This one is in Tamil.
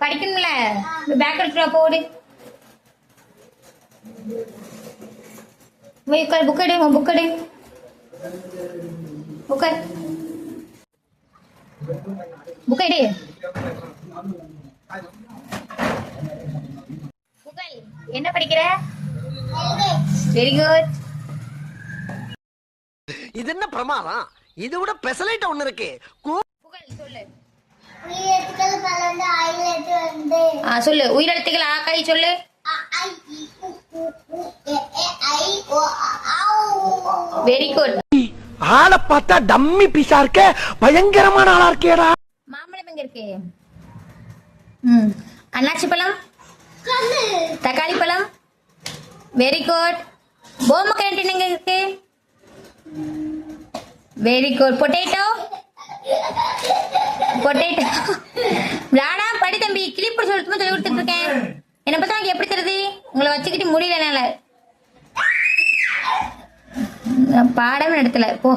படிக்கணும்ல? பேக் எடுத்துட்டு போடு போய் உட்கார் புக் எடு உன் புக் எடு. உட்கார். புக் எடு. புகழ் என்ன படிக்கிற? வெரி குட் இது என்ன பிரமாதம்? இது விட பெசலைட் ஒண்ணு இருக்கு. சொல்லு. உயிரெழுத்துக்கள் ஆ கை சொல்லு. வெரி குட் ஆளை பார்த்தா டம்மி பீஸா இருக்க. பயங்கரமான ஆளா இருக்கேடா. மாம்பழம் எங்க இருக்கு? ம். அன்னாச்சி பழம்? தக்காளி பழம்? வெரி குட் போம கேண்டீன் எங்க இருக்கு? வெரி குட் பொட்டேட்டோ பொட்டேட்டோ விளாடா கிளிப்பு சொல்லி சொல்லி கொடுத்துட்டு இருக்கேன் என்ன பார்த்தா உனக்கு எப்படி தருது உங்களை வச்சுக்கிட்டு முடியல என்னால. நான் பாடமே நடத்தல போ.